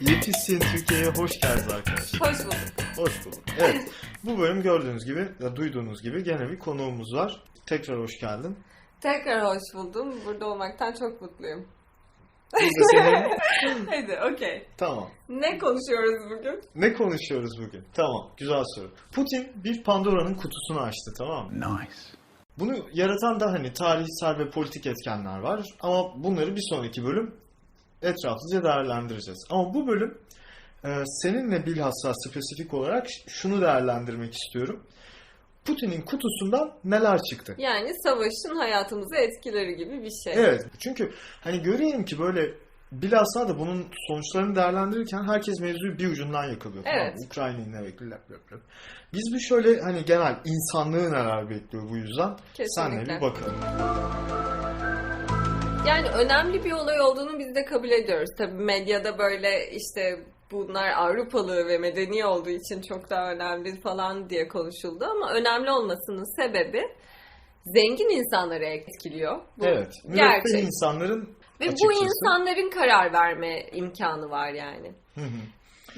Yetişsin Türkiye'ye hoş geldiniz arkadaşlar. Hoş bulduk. Hoş bulduk. Evet, bu bölüm gördüğünüz gibi, ya duyduğunuz gibi gene bir konuğumuz var. Tekrar hoş geldin. Tekrar hoş buldum. Burada olmaktan çok mutluyum. Senin... Hadi okey. tamam. Ne konuşuyoruz bugün? Ne konuşuyoruz bugün? Tamam, güzel soru. Putin bir Pandora'nın kutusunu açtı, tamam mı? Nice. Bunu yaratan da hani tarihsel ve politik etkenler var. Ama bunları bir sonraki bölüm etraflıca değerlendireceğiz. Ama bu bölüm e, seninle bilhassa spesifik olarak şunu değerlendirmek istiyorum. Putin'in kutusundan neler çıktı? Yani savaşın hayatımızı etkileri gibi bir şey. Evet. Çünkü hani görüyorum ki böyle bilhassa da bunun sonuçlarını değerlendirirken herkes mevzuyu bir ucundan yakalıyor. Tamam? Evet. Ukrayna'yı ne bekliyor? Lap, lap, lap. Biz bir şöyle hani genel insanlığı neler bekliyor bu yüzden senle Kesinlikle. bir bakalım. Yani önemli bir olay olduğunu biz de kabul ediyoruz. Tabii medyada böyle işte bunlar Avrupalı ve medeni olduğu için çok daha önemli falan diye konuşuldu ama önemli olmasının sebebi zengin insanları etkiliyor. Bu Evet. Gerçek. insanların Ve bu açıkçası- insanların karar verme imkanı var yani. Hı hı.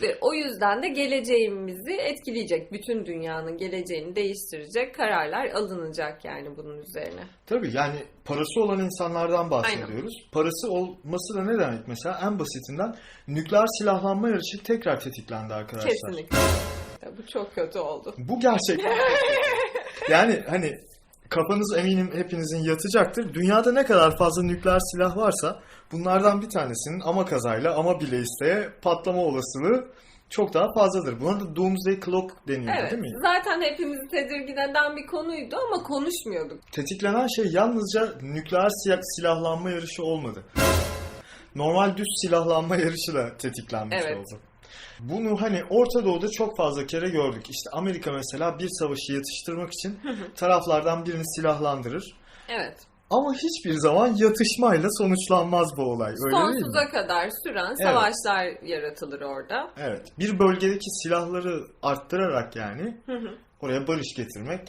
Ve o yüzden de geleceğimizi etkileyecek, bütün dünyanın geleceğini değiştirecek kararlar alınacak yani bunun üzerine. Tabii yani parası olan insanlardan bahsediyoruz. Parası olması da ne demek mesela? En basitinden nükleer silahlanma yarışı tekrar tetiklendi arkadaşlar. Kesinlikle. Bu çok kötü oldu. Bu gerçekten. yani hani kafanız eminim hepinizin yatacaktır. Dünyada ne kadar fazla nükleer silah varsa bunlardan bir tanesinin ama kazayla ama bile isteye patlama olasılığı çok daha fazladır. Buna da Doomsday Clock deniyor Evet. değil mi? Zaten hepimizi tedirgin eden bir konuydu ama konuşmuyorduk. Tetiklenen şey yalnızca nükleer silah- silahlanma yarışı olmadı. Normal düz silahlanma yarışı da tetiklenmiş Evet. oldu. Bunu hani Orta Doğu'da çok fazla kere gördük. İşte Amerika mesela bir savaşı yatıştırmak için taraflardan birini silahlandırır. Evet. Ama hiçbir zaman yatışmayla sonuçlanmaz bu olay. Öyle değil mi? Sonsuza kadar süren savaşlar yaratılır orada. Evet. Bir bölgedeki silahları arttırarak yani oraya barış getirmek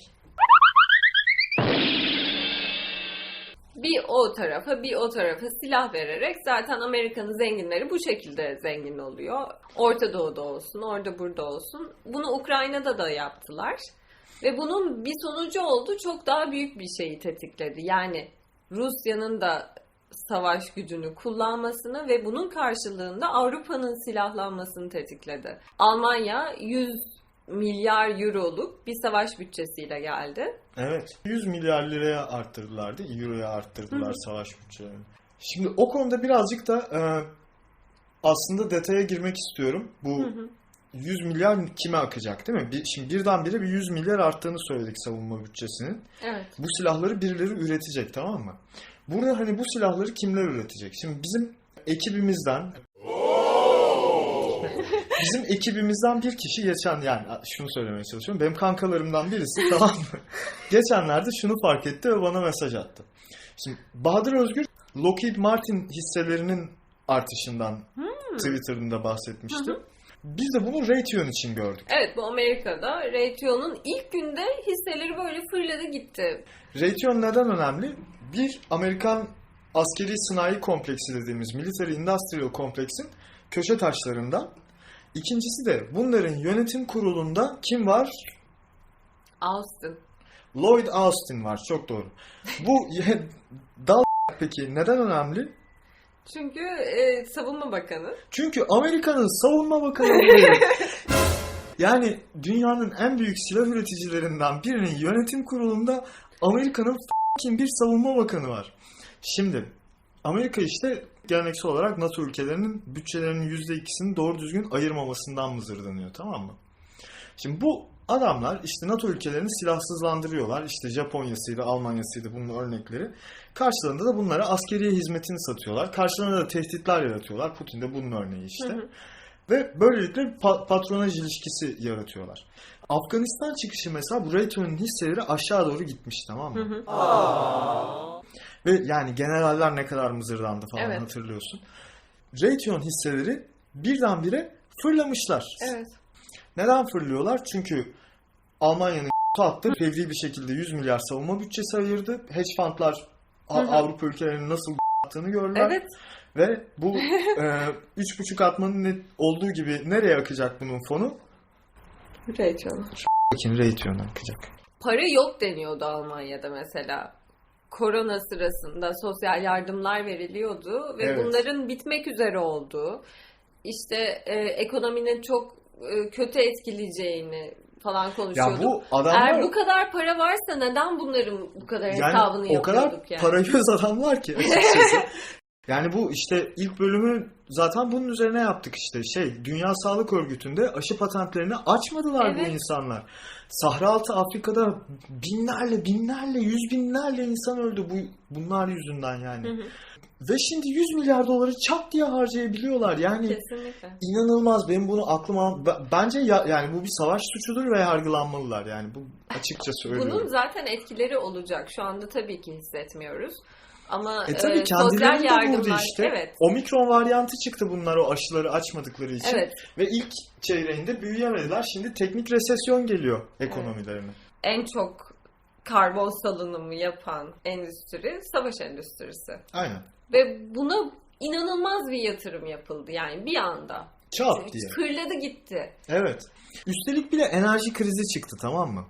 bir o tarafa bir o tarafa silah vererek zaten Amerika'nın zenginleri bu şekilde zengin oluyor. Orta Doğu'da olsun, orada burada olsun. Bunu Ukrayna'da da yaptılar. Ve bunun bir sonucu oldu. Çok daha büyük bir şeyi tetikledi. Yani Rusya'nın da savaş gücünü kullanmasını ve bunun karşılığında Avrupa'nın silahlanmasını tetikledi. Almanya 100 milyar euroluk bir savaş bütçesiyle geldi. Evet. 100 milyar liraya arttırdılar değil? Euroya arttırdılar savaş bütçelerini. Şimdi o konuda birazcık da e, aslında detaya girmek istiyorum. Bu 100 milyar kime akacak değil mi? Bir, şimdi birdenbire bir 100 milyar arttığını söyledik savunma bütçesinin. Evet. Bu silahları birileri üretecek tamam mı? Burada hani bu silahları kimler üretecek? Şimdi bizim ekibimizden bizim ekibimizden bir kişi geçen yani şunu söylemeye çalışıyorum. Benim kankalarımdan birisi tamam mı? Geçenlerde şunu fark etti ve bana mesaj attı. Şimdi Bahadır Özgür Lockheed Martin hisselerinin artışından Twitter'ında bahsetmişti. Biz de bunu Raytheon için gördük. Evet bu Amerika'da Raytheon'un ilk günde hisseleri böyle fırladı gitti. Raytheon neden önemli? Bir, Amerikan askeri sanayi kompleksi dediğimiz Military Industrial Complex'in köşe taşlarından. İkincisi de bunların yönetim kurulunda kim var? Austin. Lloyd Austin var. Çok doğru. Bu dal peki neden önemli? Çünkü e, savunma bakanı. Çünkü Amerika'nın savunma bakanı. Yani dünyanın en büyük silah üreticilerinden birinin yönetim kurulunda Amerika'nın bir savunma bakanı var. Şimdi Amerika işte geleneksel olarak NATO ülkelerinin bütçelerinin %2'sini doğru düzgün ayırmamasından mızırdanıyor tamam mı? Şimdi bu adamlar işte NATO ülkelerini silahsızlandırıyorlar. İşte Japonya'sıydı, Almanya'sıydı bunun örnekleri. Karşılığında da bunlara askeriye hizmetini satıyorlar. Karşılığında da tehditler yaratıyorlar. Putin de bunun örneği işte. Hı hı. Ve böylelikle bir pa- patronaj ilişkisi yaratıyorlar. Afganistan çıkışı mesela bu Raytheon'un hisseleri aşağı doğru gitmiş tamam mı? Hı hı. Ve yani generaller ne kadar mızırdandı falan Evet. hatırlıyorsun. Raytheon hisseleri birdenbire fırlamışlar. Evet. Neden fırlıyorlar? Çünkü Almanya'nın attı fevri bir şekilde 100 milyar savunma bütçesi ayırdı. Hedge fundlar. Avrupa ülkelerinin nasıl attığını gördüler. Evet. Ve bu e, üç buçuk atmanın ne- olduğu gibi nereye akacak bunun fonu? Rachel. Bakın Raytheon'a akacak. Para yok deniyordu Almanya'da mesela. Korona sırasında sosyal yardımlar veriliyordu ve Evet. bunların bitmek üzere olduğu, işte e, ekonominin çok e, kötü etkileyeceğini falan Ya konuşuyorduk. bu adamlar Eğer bu kadar para varsa neden bunların bu kadar hesabını yani o kadar yapıyorduk yani? para göz adamlar ki açıkçası. Yani bu işte ilk bölümü zaten bunun üzerine yaptık işte şey Dünya Sağlık Örgütü'nde aşı patentlerini açmadılar bu Evet. insanlar. Sahra altı Afrika'da binlerle binlerle yüz binlerle insan öldü bu bunlar yüzünden yani. Hı hı, Ve şimdi 100 milyar doları çat diye harcayabiliyorlar. Yani Kesinlikle. inanılmaz. Benim bunu aklıma bence ya, yani bu bir savaş suçudur ve yargılanmalılar. Yani bu açıkça söylüyorum. Bunun zaten etkileri olacak. Şu anda tabii ki hissetmiyoruz. Ama E tabii e, sosyal yardımlar işte. evet. Omikron varyantı çıktı bunlar o aşıları açmadıkları için. Evet. Ve ilk çeyreğinde büyüyemediler. Şimdi teknik resesyon geliyor ekonomilerine. En çok karbon salınımı yapan endüstri savaş endüstrisi. Aynen. Ve buna inanılmaz bir yatırım yapıldı yani bir anda. Çat diye. Fırladı gitti. Evet. Üstelik bile enerji krizi çıktı tamam mı?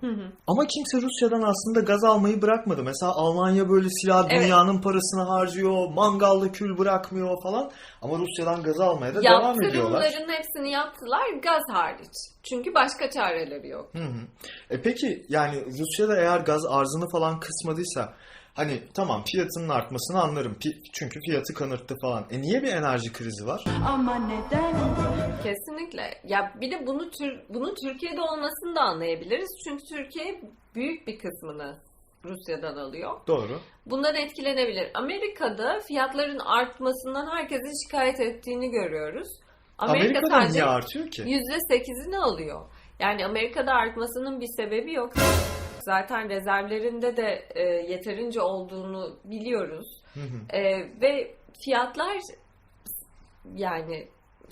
Ama kimse Rusya'dan aslında gaz almayı bırakmadı. Mesela Almanya böyle silah Evet. dünyanın parasını harcıyor, mangalda kül bırakmıyor falan. Ama Rusya'dan gaz almaya da devam ediyorlar. Yaptırımların hepsini yaptılar gaz hariç. Çünkü başka çareleri yok. Hı hı. E peki yani Rusya'da eğer gaz arzını falan kısmadıysa hani tamam fiyatının artmasını anlarım. Pi- çünkü fiyatı kanırttı falan. E niye bir enerji krizi var? Ama neden? Kesinlikle. Ya bir de bunu Tür bunun Türkiye'de olmasını da anlayabiliriz. Çünkü Türkiye büyük bir kısmını Rusya'dan alıyor. Doğru. Bundan etkilenebilir. Amerika'da fiyatların artmasından herkesin şikayet ettiğini görüyoruz. Amerika Amerika'da sadece niye artıyor ki? %8'ini alıyor. Yani Amerika'da artmasının bir sebebi yok. Zaten rezervlerinde de e, yeterince olduğunu biliyoruz. Hı hı. E, ve fiyatlar yani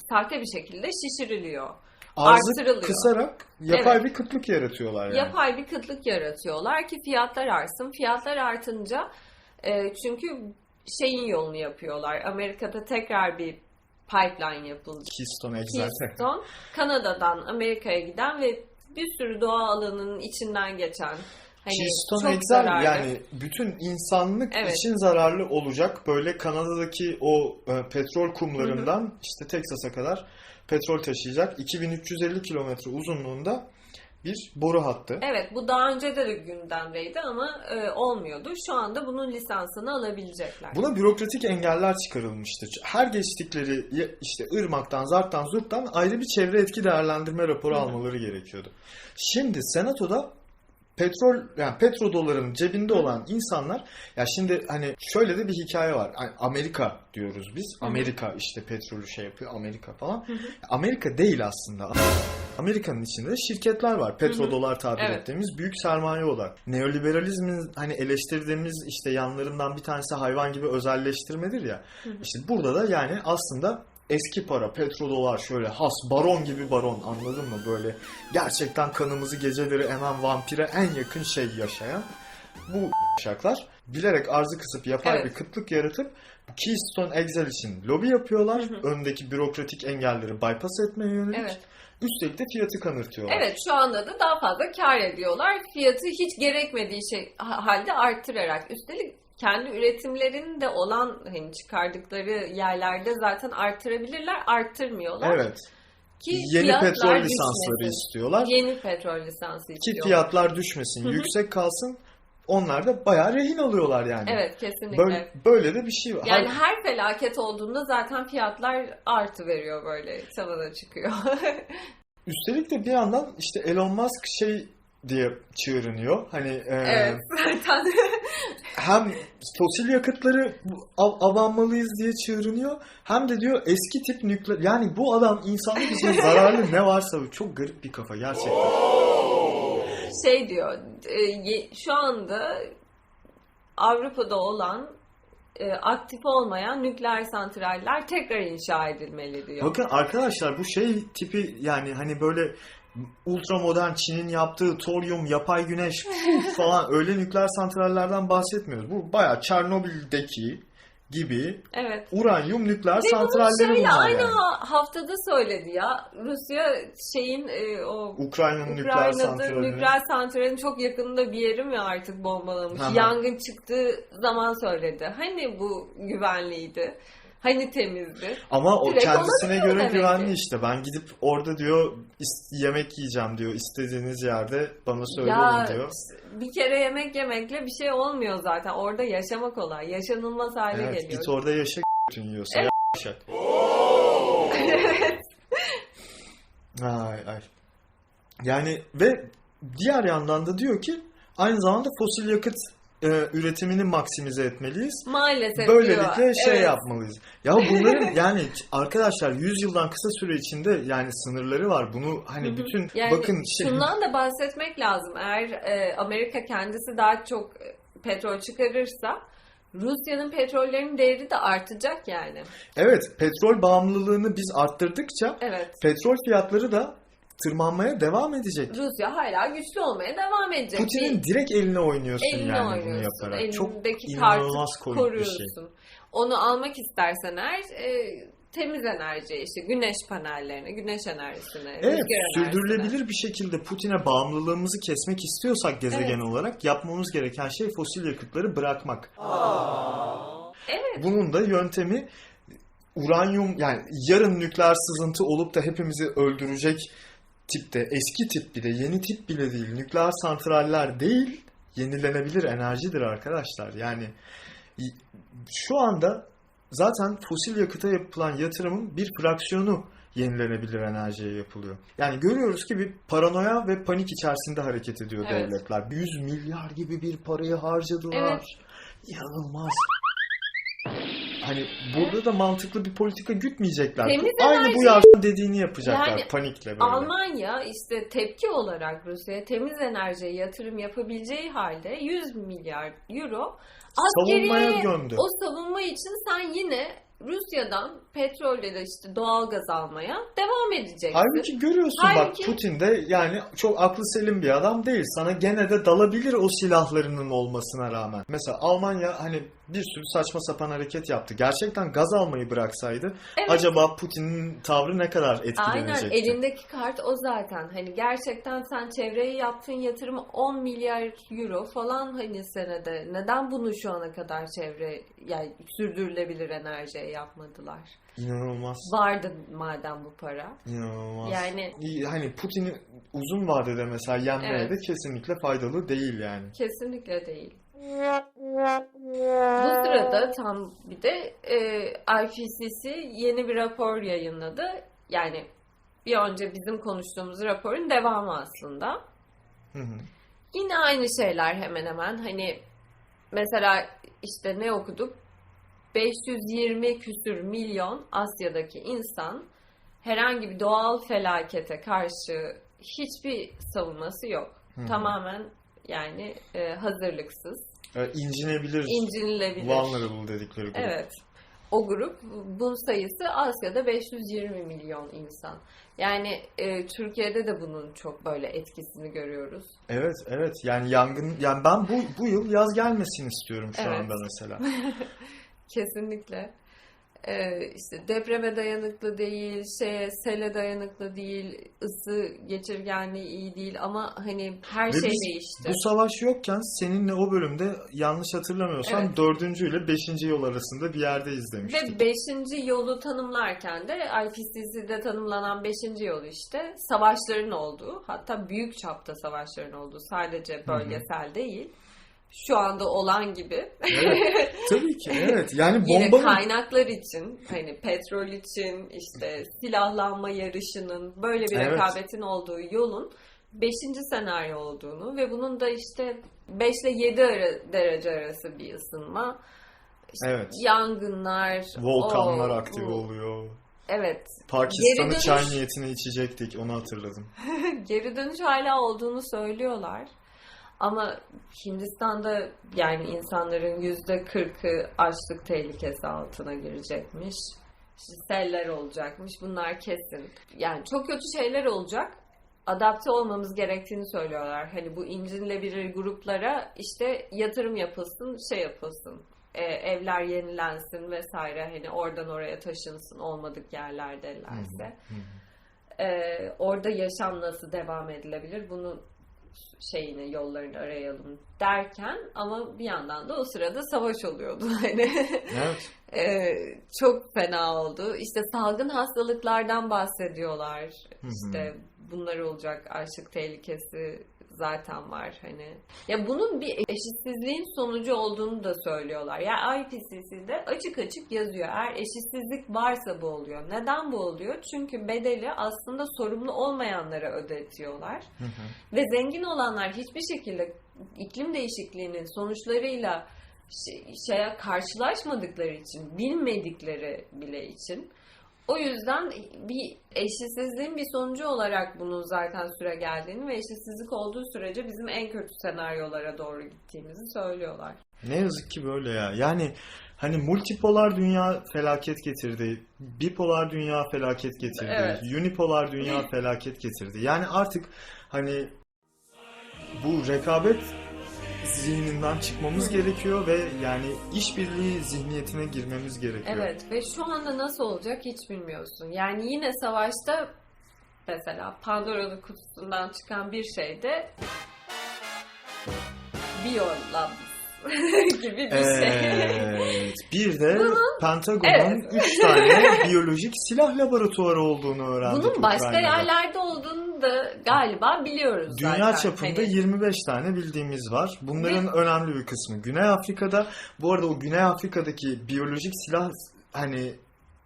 sahte bir şekilde şişiriliyor. Arzı kısarak yapay Evet. bir kıtlık yaratıyorlar yani. Yapay bir kıtlık yaratıyorlar ki fiyatlar artsın. Fiyatlar artınca e, çünkü şeyin yolunu yapıyorlar. Amerika'da tekrar bir pipeline yapılacak. Keystone. Keystone Kanada'dan Amerika'ya giden ve bir sürü doğa alanının içinden geçen hani Keystone çok XL zararlı. yani bütün insanlık Evet. için zararlı olacak. Böyle Kanada'daki o e, petrol kumlarından işte Teksas'a kadar petrol taşıyacak 2350 kilometre uzunluğunda bir boru hattı. Evet bu daha önce de gündemdeydi ama e, olmuyordu. Şu anda bunun lisansını alabilecekler. Buna bürokratik engeller çıkarılmıştı. Her geçtikleri işte ırmaktan, zarttan, zurttan ayrı bir çevre etki değerlendirme raporu Hı hı. almaları gerekiyordu. Şimdi senatoda petrol yani petrodoların cebinde olan insanlar ya şimdi hani şöyle de bir hikaye var. Amerika diyoruz biz. Amerika işte petrolü şey yapıyor Amerika falan. Amerika değil aslında. Amerika'nın içinde şirketler var. Petrodolar tabir Evet. ettiğimiz büyük sermaye olarak. Neoliberalizmin hani eleştirdiğimiz işte yanlarından bir tanesi hayvan gibi özelleştirmedir ya. İşte burada da yani aslında eski para, petrodolar şöyle has baron gibi baron anladın mı? Böyle gerçekten kanımızı geceleri hemen vampire en yakın şey yaşayan bu şaklar bilerek arzı kısıp yapay Evet. bir kıtlık yaratıp Keystone XL için lobi yapıyorlar. Hı hı. Öndeki bürokratik engelleri bypass etmeye yönelik. Evet. Üstelik de fiyatı kanırtıyorlar. Evet şu anda da daha fazla kar ediyorlar. Fiyatı hiç gerekmediği şey ha- halde arttırarak. Üstelik kendi üretimlerinde olan hani çıkardıkları yerlerde zaten arttırabilirler. Arttırmıyorlar. Evet. Ki Yeni petrol lisansları düşmesin. istiyorlar. Yeni petrol lisansı Ki istiyorlar. fiyatlar düşmesin, yüksek kalsın. Onlar da bayağı rehin alıyorlar yani. Evet kesinlikle. Böyle, böyle de bir şey var. Yani Har- her felaket olduğunda zaten fiyatlar artı veriyor böyle tavana çıkıyor. Üstelik de bir yandan işte Elon Musk şey diye çığırınıyor. Hani e, evet zaten. Hem fosil yakıtları av- avanmalıyız diye çığırınıyor. Hem de diyor eski tip nükleer. Yani bu adam insanlık için zararlı ne varsa çok garip bir kafa gerçekten. şey diyor e, şu anda Avrupa'da olan e, aktif olmayan nükleer santraller tekrar inşa edilmeli diyor. Bakın arkadaşlar bu şey tipi yani hani böyle ultra modern Çin'in yaptığı toryum, yapay güneş falan öyle nükleer santrallerden bahsetmiyoruz. Bu bayağı Çernobil'deki gibi Evet. uranyum nükleer Ve bunu santralleri şöyle bunlar aynı yani. haftada söyledi ya. Rusya şeyin e, o Ukrayna'nın nükleer santralini. nükleer santralin çok yakınında bir yeri mi artık bombalamış? Aha. Yangın çıktığı zaman söyledi. Hani bu güvenliydi? Hani temizdi? Ama o Direkt kendisine göre demek güvenli ki. işte. Ben gidip orada diyor is- yemek yiyeceğim diyor. İstediğiniz yerde bana söyleyin ya diyor. bir kere yemek yemekle bir şey olmuyor zaten. Orada yaşamak kolay. Yaşanılmaz hale Evet geliyor. git orada yaşa yiyorsa Evet. yaşa. Ay ay. Yani ve diğer yandan da diyor ki aynı zamanda fosil yakıt e, üretimini maksimize etmeliyiz. Maalesef Böylelikle diyor. şey Evet. yapmalıyız. Ya bunların yani arkadaşlar 100 yıldan kısa süre içinde yani sınırları var. Bunu hani bütün Yani bakın şey Şundan da bahsetmek lazım. Eğer e, Amerika kendisi daha çok e, petrol çıkarırsa Rusya'nın petrollerinin değeri de artacak yani. evet petrol bağımlılığını biz arttırdıkça Evet. petrol fiyatları da tırmanmaya devam edecek. Rusya hala güçlü olmaya devam edecek. Putin'in direkt eline oynuyorsun eline yani bunu oynuyorsun. yaparak. Çok Elindeki kartı inanılmaz komik bir şey. koruyorsun. Onu almak istersen eğer e, temiz enerji işte güneş panellerine, güneş enerjisine, Evet, rüzgar enerjisine. sürdürülebilir bir şekilde Putin'e bağımlılığımızı kesmek istiyorsak gezegen olarak yapmamız gereken şey fosil yakıtları bırakmak. Evet. Bunun da yöntemi uranyum yani yarın nükleer sızıntı olup da hepimizi öldürecek tipte eski tip bir de yeni tip bile değil nükleer santraller değil yenilenebilir enerjidir arkadaşlar. Yani şu anda zaten fosil yakıta yapılan yatırımın bir fraksiyonu yenilenebilir enerjiye yapılıyor. Yani görüyoruz ki bir paranoya ve panik içerisinde hareket ediyor Evet. devletler. 100 milyar gibi bir parayı harcadılar. Evet. İnanılmaz. Hani burada da mantıklı bir politika gütmeyecekler. Temiz Aynı enerji- bu yardım dediğini yapacaklar Yani panikle böyle. Almanya işte tepki olarak Rusya'ya temiz enerjiye yatırım yapabileceği halde 100 milyar euro Savunmaya askeriye o savunma için sen yine Rusya'dan petrol ya da işte doğal gaz almaya devam edeceksin. Halbuki görüyorsun Halbuki- bak Putin de yani çok aklı selim bir adam değil. Sana gene de dalabilir o silahlarının olmasına rağmen. Mesela Almanya hani bir sürü saçma sapan hareket yaptı. Gerçekten gaz almayı bıraksaydı Evet. acaba Putin'in tavrı ne kadar etkilenecekti? Aynen elindeki kart o zaten. Hani gerçekten sen çevreye yaptığın yatırımı 10 milyar euro falan hani senede. Neden bunu şu ana kadar çevre yani sürdürülebilir enerjiye yapmadılar? İnanılmaz. Vardı madem bu para. İnanılmaz. Yani Hani Putin'i uzun vadede mesela yenmeye Evet. de kesinlikle faydalı değil yani. kesinlikle değil. Bu sırada tam bir de e, IPCC yeni bir rapor yayınladı. Yani bir önce bizim konuştuğumuz raporun devamı aslında. Hı hı. Yine aynı şeyler hemen hemen. Hani mesela işte ne okuduk? 520 küsür milyon Asya'daki insan herhangi bir doğal felakete karşı hiçbir savunması yok. Hı hı. Tamamen yani e, hazırlıksız, Ee, incinebilir, incinilebilir. vulnerable dedikleri grup. Evet. O grup, bunun sayısı Asya'da 520 milyon insan. Yani e, Türkiye'de de bunun çok böyle etkisini görüyoruz. Evet, evet. Yani yangın, yani ben bu bu yıl yaz gelmesini istiyorum şu Evet. anda mesela. Kesinlikle. Ee, işte depreme dayanıklı değil, şeye, sele dayanıklı değil, ısı geçirgenliği iyi değil ama hani her Ve şey biz değişti. Bu savaş yokken seninle o bölümde yanlış hatırlamıyorsam Evet. dördüncü ile beşinci yol arasında bir yerdeyiz demiştik. Ve beşinci yolu tanımlarken de IPCC'de tanımlanan beşinci yol işte savaşların olduğu, hatta büyük çapta savaşların olduğu, sadece bölgesel değil. Şu anda olan gibi. Evet, tabii ki evet. Yani Yine bombanın kaynaklar için hani petrol için işte silahlanma yarışının böyle bir Evet. rekabetin olduğu yolun 5. senaryo olduğunu ve bunun da işte 5 ile 7 ara- derece arası bir ısınma. işte Evet. Yangınlar, volkanlar o, aktif bu. oluyor. Evet. Pakistan'ı dönüş- çay niyetine içecektik onu hatırladım. Geri dönüş hala olduğunu söylüyorlar. Ama Hindistan'da yani insanların yüzde kırkı açlık tehlikesi altına girecekmiş. İşte seller olacakmış. Bunlar kesin. Yani çok kötü şeyler olacak. adapte olmamız gerektiğini söylüyorlar. Hani bu incinilebilir gruplara işte yatırım yapılsın, şey yapılsın. e, evler yenilensin vesaire hani oradan oraya taşınsın olmadık yerlerdelerse. E, orada yaşam nasıl devam edilebilir bunun şeyini yollarını arayalım derken ama bir yandan da o sırada savaş oluyordu hani. Evet. Ee, çok fena oldu. İşte salgın hastalıklardan bahsediyorlar. Hı hı. İşte bunlar olacak. Açlık tehlikesi zaten var hani. Ya bunun bir eşitsizliğin sonucu olduğunu da söylüyorlar. Ya IPCC'de açık açık yazıyor. Eğer eşitsizlik varsa bu oluyor. Neden bu oluyor? Çünkü bedeli aslında sorumlu olmayanlara ödetiyorlar. Hı hı. Ve zengin olanlar hiçbir şekilde iklim değişikliğinin sonuçlarıyla şey- şeye karşılaşmadıkları için, bilmedikleri bile için o yüzden bir eşitsizliğin bir sonucu olarak bunun zaten süre geldiğini ve eşitsizlik olduğu sürece bizim en kötü senaryolara doğru gittiğimizi söylüyorlar. Ne yazık ki böyle ya. Yani hani multipolar dünya felaket getirdi. Bipolar dünya felaket getirdi. Evet. Unipolar dünya felaket getirdi. Yani artık hani bu rekabet zihninden çıkmamız gerekiyor ve yani işbirliği zihniyetine girmemiz gerekiyor. Evet ve şu anda nasıl olacak hiç bilmiyorsun. Yani yine savaşta mesela Pandora'nın kutusundan çıkan bir şey de biyolab gibi bir şey. Evet. Bir de Pentagon'un Evet. 3 tane biyolojik silah laboratuvarı olduğunu öğrendik Bunun başka Ukrayna'da. yerlerde olduğunu da galiba biliyoruz Dünya zaten. çapında Hani 25 tane bildiğimiz var. Bunların önemli bir kısmı Güney Afrika'da. Bu arada o Güney Afrika'daki biyolojik silah hani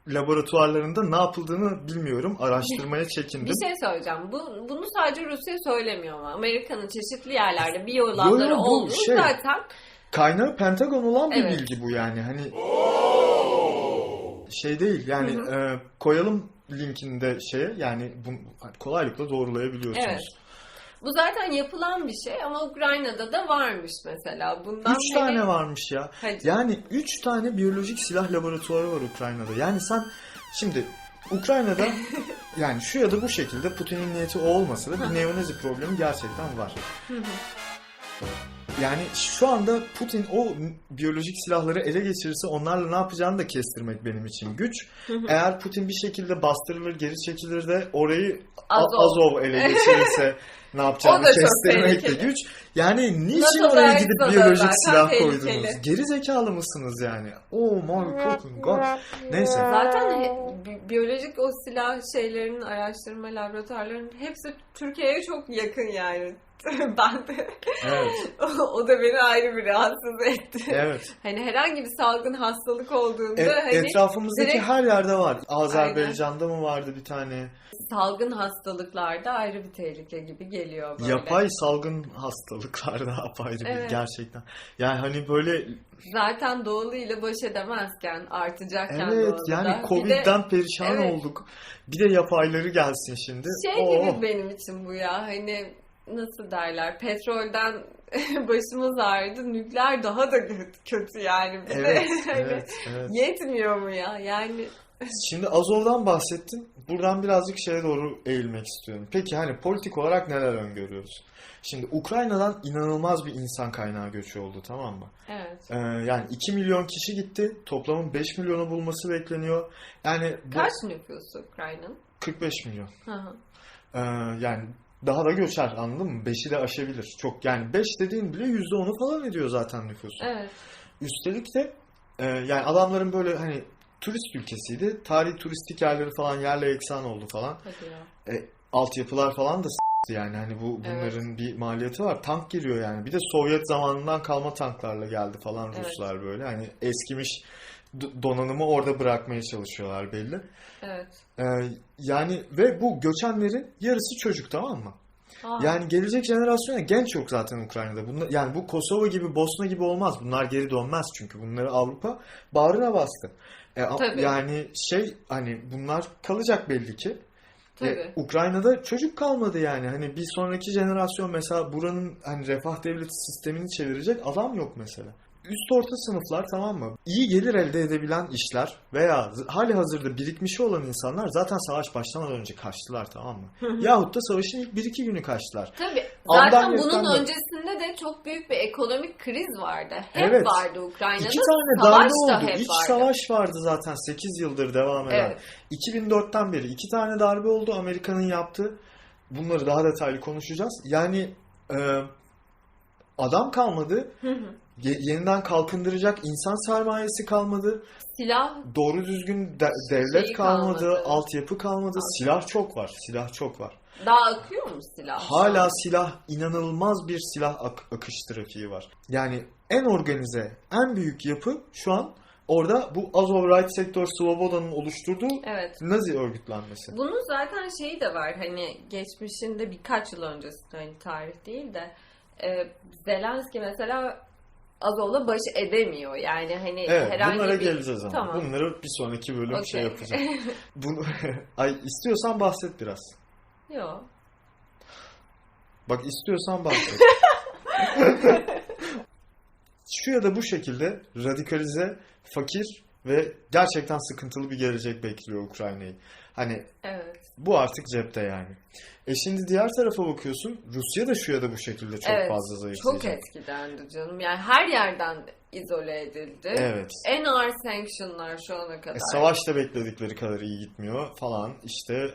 laboratuvarlarında ne yapıldığını bilmiyorum. Araştırmaya çekindim. bir şey söyleyeceğim. Bu, bunu sadece Rusya söylemiyor ama Amerika'nın çeşitli yerlerde biyolabları Yo, yo, bu olduğu şey- zaten Kaynağı Pentagon olan bir Evet. bilgi bu yani. Hani şey değil yani e, koyalım linkinde şeye yani bunu kolaylıkla doğrulayabiliyorsunuz. Evet. bu zaten yapılan bir şey ama Ukrayna'da da varmış mesela. Bundan Üç hani- tane varmış ya. Hadi. Yani 3 tane biyolojik silah laboratuvarı var Ukrayna'da. Yani sen şimdi Ukrayna'da yani şu ya da bu şekilde Putin'in niyeti o olmasa da bir neonazi problemi gerçekten var. Yani şu anda Putin o biyolojik silahları ele geçirirse onlarla ne yapacağını da kestirmek benim için güç. Eğer Putin bir şekilde bastırılır, geri çekilir de orayı Azov. Azov ele geçirirse ne yapacağını kestirmek de güç. Yani niçin NATO'da oraya gidip biyolojik silah tehlikeli. koydunuz? Geri zekalı mısınız yani? Oh my fucking god. Neyse. Zaten biyolojik o silah şeylerinin araştırma laboratuvarlarının hepsi Türkiye'ye çok yakın yani. ben de Evet. o da beni ayrı bir rahatsız etti. Evet. Hani herhangi bir salgın hastalık olduğunda E- hani etrafımızdaki direkt- her yerde var. Azerbaycan'da mı vardı bir tane? salgın hastalıklarda ayrı bir tehlike gibi geliyor böyle. Yapay salgın hastalıklarda apayrı bir Evet. gerçekten. Yani hani böyle Zaten doğulu ile baş edemezken artacakken evet doğulu yani. Bir de Covid'den perişan evet. olduk. Bir de yapayları gelsin şimdi. Şey Oo. gibi benim için bu ya hani nasıl derler petrolden başımız ağrıdı nükleer daha da kötü, yani bir Evet, hani evet, evet. yetmiyor mu ya yani Şimdi Azov'dan bahsettin. Buradan birazcık şeye doğru eğilmek istiyorum. Peki hani politik olarak neler öngörüyoruz? Şimdi Ukrayna'dan inanılmaz bir insan kaynağı göçü oldu tamam mı? evet Ee, yani 2 milyon kişi gitti. Toplamın 5 milyonu bulması bekleniyor. Yani bu kaç nüfusu Ukrayna'nın? 45 milyon. Hı hı. Ee, yani daha da göçer anladın mı? 5'i de aşabilir. Çok yani 5 dediğin bile %10'u falan ediyor zaten nüfusu. evet Üstelik de e, yani adamların böyle hani turist ülkesiydi. Tarihi turistik yerleri falan yerle eksan oldu falan. hadi ya Altyapılar falan da yani hani bu bunların bir maliyeti var. Tank giriyor yani. Bir de Sovyet zamanından kalma tanklarla geldi falan Evet. Ruslar böyle. Hani eskimiş donanımı orada bırakmaya çalışıyorlar belli. evet Ee, yani ve bu göçenlerin yarısı çocuk tamam mı? Aa, Yani gelecek jenerasyon genç yok zaten Ukrayna'da. Bunlar, yani bu Kosova gibi, Bosna gibi olmaz. Bunlar geri dönmez çünkü bunları Avrupa bağrına bastı. E, Tabii. yani şey hani bunlar kalacak belli ki. E, tabii Ukrayna'da çocuk kalmadı yani. Hani bir sonraki jenerasyon mesela buranın hani refah devleti sistemini çevirecek adam yok mesela. Üst orta sınıflar tamam mı? İyi gelir elde edebilen işler veya hali hazırda birikmişi olan insanlar zaten savaş başlamadan önce kaçtılar tamam mı? Yahut da savaşın ilk 1-2 günü kaçtılar. Tabii. Zaten yırttan bunun da- öncesinde de çok büyük bir ekonomik kriz vardı. Hep Evet. vardı Ukrayna'da. İki tane darbe da oldu. İç vardı. savaş vardı zaten 8 yıldır devam eden. Evet. 2004'ten beri iki tane darbe oldu Amerika'nın yaptığı. Bunları daha detaylı konuşacağız. Yani e, adam kalmadı. Ye- yeniden kalkındıracak insan sermayesi kalmadı. Silah Doğru düzgün de- devlet Şeyi kalmadı, kalmadı. altyapı kalmadı. Silah çok var. Silah çok var. daha akıyor mu silah? Hala silah inanılmaz bir silah ak- akış trafiği var. Yani en organize, en büyük yapı şu an orada bu Azov Right Sector Svoboda'nın oluşturduğu Evet. Nazi örgütlenmesi. Bunun zaten şeyi de var hani geçmişinde birkaç yıl öncesinde hani tarih değil de e, Zelenski mesela Azov'la baş edemiyor. Yani hani Evet, herhangi bunlara bir... geleceğiz ama. Tamam. Bunları bir sonraki bölüm şey Okey. yapacağım. Bunu ay istiyorsan bahset biraz. Yok. Bak istiyorsan bahset. Şu ya da bu şekilde radikalize, fakir ve gerçekten sıkıntılı bir gelecek bekliyor Ukrayna'yı. Hani Evet. bu artık cepte yani. E şimdi diğer tarafa bakıyorsun. Rusya da şu ya da bu şekilde çok Evet, fazla Çok zayıflayacak. etkilendi canım. Yani her yerden izole edildi. Evet. En ağır sanctionlar şu ana kadar. E, savaş da bekledikleri kadar iyi gitmiyor falan. İşte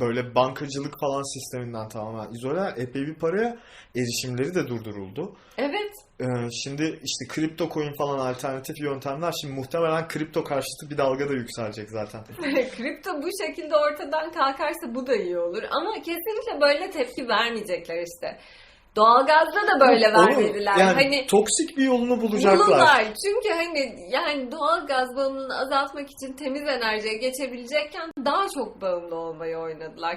böyle bankacılık falan sisteminden tamamen izole. Epey bir paraya erişimleri de durduruldu. Evet. Ee, şimdi işte kripto coin falan alternatif yöntemler. Şimdi muhtemelen kripto karşıtı bir dalga da yükselecek zaten. Kripto bu şekilde ortadan kalkarsa bu da iyi olur. Ama kesinlikle böyle tepki vermeyecekler işte. Doğalgazda da böyle Onu- vermediler. Yani hani toksik bir yolunu bulacaklar. bulurlar. Çünkü hani yani doğalgaz bağımlılığını azaltmak için temiz enerjiye geçebilecekken daha çok bağımlı olmayı oynadılar.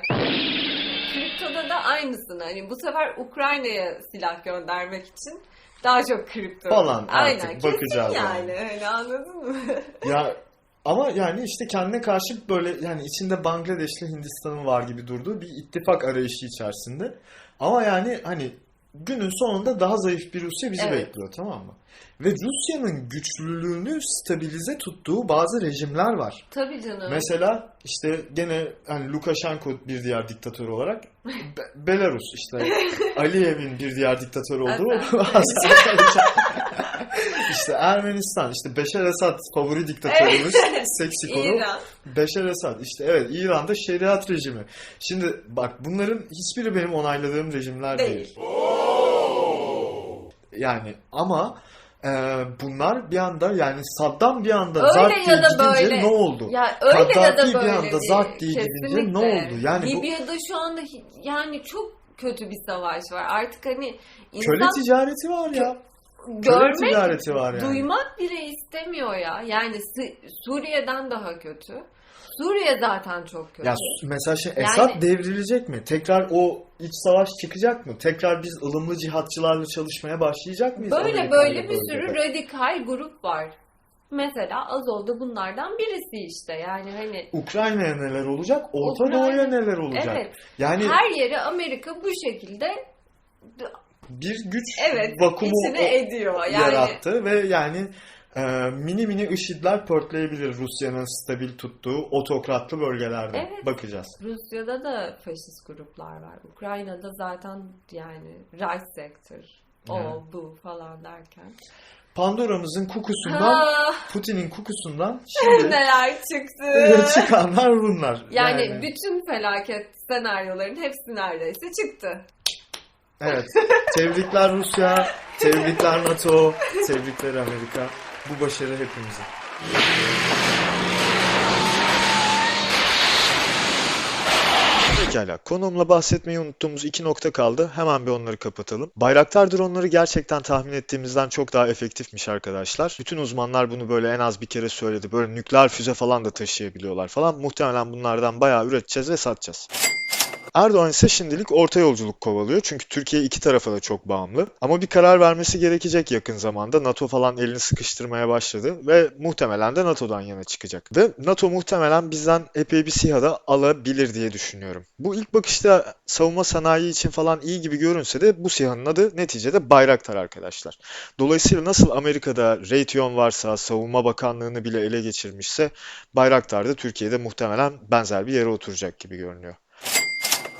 Kriptoda da aynısını. Hani bu sefer Ukrayna'ya silah göndermek için daha çok kripto. Falan Aynen. artık Kesin bakacağız yani. yani. Öyle anladın mı? Ya ama yani işte kendine karşı böyle yani içinde Bangladeş'le Hindistan'ın var gibi durduğu bir ittifak arayışı içerisinde. Ama yani hani günün sonunda daha zayıf bir Rusya bizi Evet. bekliyor tamam mı? Ve Rusya'nın güçlülüğünü stabilize tuttuğu bazı rejimler var. Tabii canım. Mesela işte gene hani Lukashenko bir diğer diktatör olarak Be- Belarus işte Aliyev'in bir diğer diktatör olduğu işte Ermenistan işte Beşar Esad favori diktatörümüz Seksikolu İran. Beşar Esad işte evet İran'da şeriat rejimi. Şimdi bak bunların hiçbiri benim onayladığım rejimler değil. Değil. Yani ama e, bunlar bir anda yani Saddam bir anda Öyle ya diye gidince böyle. ne oldu? Ya öyle ya da Kaddafi bir böyle anda değil. zart diye gidince ne oldu? Yani bu- Libya'da şu anda yani çok kötü bir savaş var. Artık hani Köle insan ticareti var ya. Görmek, ticareti var yani. duymak bile istemiyor ya. Yani Su- Suriye'den daha kötü. Suriye zaten çok kötü. Ya mesela şey Yani- Esad devrilecek mi? Tekrar o iç savaş çıkacak mı? Tekrar biz ılımlı cihatçılarla çalışmaya başlayacak mıyız? böyle Amerika böyle bir bölgede? sürü radikal grup var. Mesela Azov'da bunlardan birisi işte. Yani hani Ukrayna'ya neler olacak? Orta Ukrayna- Doğu'ya neler olacak? evet Yani her yere Amerika bu şekilde bir güç evet vakumu ediyor. Yani yarattı ve yani e, mini mini IŞİD'ler pörtleyebilir Rusya'nın stabil tuttuğu otokratlı bölgelerde. Evet. Bakacağız. Rusya'da da faşist gruplar var. Ukrayna'da zaten yani right sector, o Evet. bu falan derken. Pandora'mızın kukusundan, Ha, Putin'in kukusundan şimdi neler çıktı. çıkanlar bunlar. Yani, bütün felaket senaryoların hepsi neredeyse çıktı. Evet. Tebrikler Rusya, tebrikler NATO, tebrikler Amerika. Bu başarı hepimizin. Pekala. Konuğumla bahsetmeyi unuttuğumuz iki nokta kaldı. Hemen bir onları kapatalım. Bayraktar dronları gerçekten tahmin ettiğimizden çok daha efektifmiş arkadaşlar. Bütün uzmanlar bunu böyle en az bir kere söyledi. Böyle nükleer füze falan da taşıyabiliyorlar falan. Muhtemelen bunlardan bayağı üreteceğiz ve satacağız. Erdoğan ise şimdilik orta yolculuk kovalıyor. Çünkü Türkiye iki tarafa da çok bağımlı. Ama bir karar vermesi gerekecek yakın zamanda. NATO falan elini sıkıştırmaya başladı ve muhtemelen de NATO'dan yana çıkacak. Ve NATO muhtemelen bizden epey bir SİHA alabilir diye düşünüyorum. Bu ilk bakışta savunma sanayi için falan iyi gibi görünse de bu SİHA'nın adı neticede Bayraktar arkadaşlar. Dolayısıyla nasıl Amerika'da Raytheon varsa, Savunma Bakanlığı'nı bile ele geçirmişse Bayraktar da Türkiye'de muhtemelen benzer bir yere oturacak gibi görünüyor.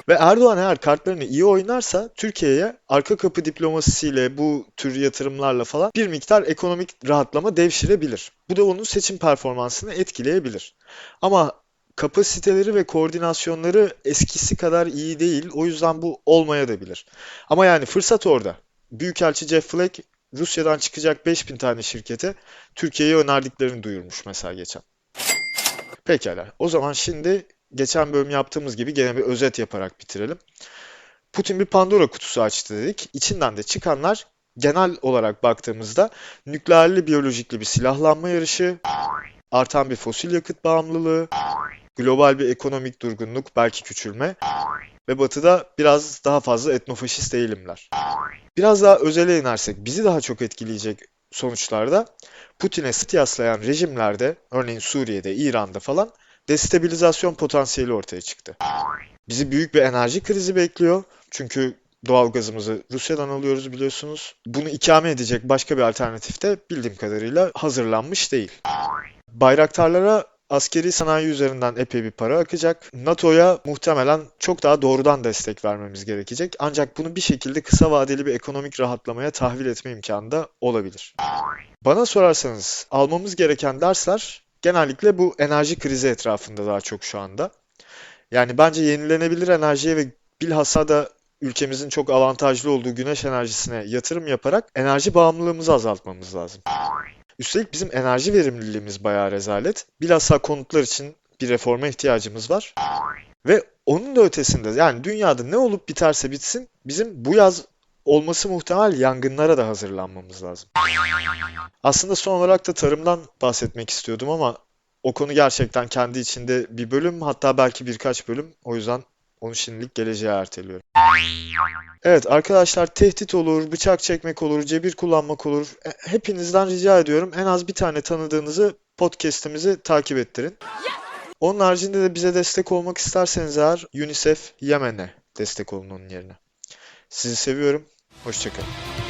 Ve Erdoğan eğer kartlarını iyi oynarsa Türkiye'ye arka kapı diplomasisiyle bu tür yatırımlarla falan bir miktar ekonomik rahatlama devşirebilir. Bu da onun seçim performansını etkileyebilir. Ama kapasiteleri ve koordinasyonları eskisi kadar iyi değil. O yüzden bu olmaya da bilir. Ama yani fırsat orada. Büyükelçi Jeff Flake Rusya'dan çıkacak 5000 tane şirkete Türkiye'ye önerdiklerini duyurmuş mesela geçen. Pekala. O zaman şimdi geçen bölüm yaptığımız gibi gene bir özet yaparak bitirelim. Putin bir Pandora kutusu açtı dedik. İçinden de çıkanlar genel olarak baktığımızda nükleerli biyolojikli bir silahlanma yarışı, artan bir fosil yakıt bağımlılığı, global bir ekonomik durgunluk, belki küçülme ve batıda biraz daha fazla etnofaşist eğilimler. Biraz daha özele inersek bizi daha çok etkileyecek sonuçlarda Putin'e sıt yaslayan rejimlerde, örneğin Suriye'de, İran'da falan destabilizasyon potansiyeli ortaya çıktı. Bizi büyük bir enerji krizi bekliyor. Çünkü doğalgazımızı Rusya'dan alıyoruz biliyorsunuz. Bunu ikame edecek başka bir alternatif de bildiğim kadarıyla hazırlanmış değil. Bayraktarlara askeri sanayi üzerinden epey bir para akacak. NATO'ya muhtemelen çok daha doğrudan destek vermemiz gerekecek. Ancak bunu bir şekilde kısa vadeli bir ekonomik rahatlamaya tahvil etme imkanı da olabilir. Bana sorarsanız almamız gereken dersler genellikle bu enerji krizi etrafında daha çok şu anda. Yani bence yenilenebilir enerjiye ve bilhassa da ülkemizin çok avantajlı olduğu güneş enerjisine yatırım yaparak enerji bağımlılığımızı azaltmamız lazım. Üstelik bizim enerji verimliliğimiz bayağı rezalet. Bilhassa konutlar için bir reforma ihtiyacımız var. Ve onun da ötesinde yani dünyada ne olup biterse bitsin bizim bu yaz olması muhtemel yangınlara da hazırlanmamız lazım. Aslında son olarak da tarımdan bahsetmek istiyordum ama o konu gerçekten kendi içinde bir bölüm hatta belki birkaç bölüm. O yüzden onu şimdilik geleceğe erteliyorum. Evet arkadaşlar tehdit olur, bıçak çekmek olur, cebir kullanmak olur. E, Hepinizden rica ediyorum en az bir tane tanıdığınızı podcast'imizi takip ettirin. Onun haricinde de bize destek olmak isterseniz eğer UNICEF Yemen'e destek olun onun yerine. Sizi seviyorum. Hoşçakalın.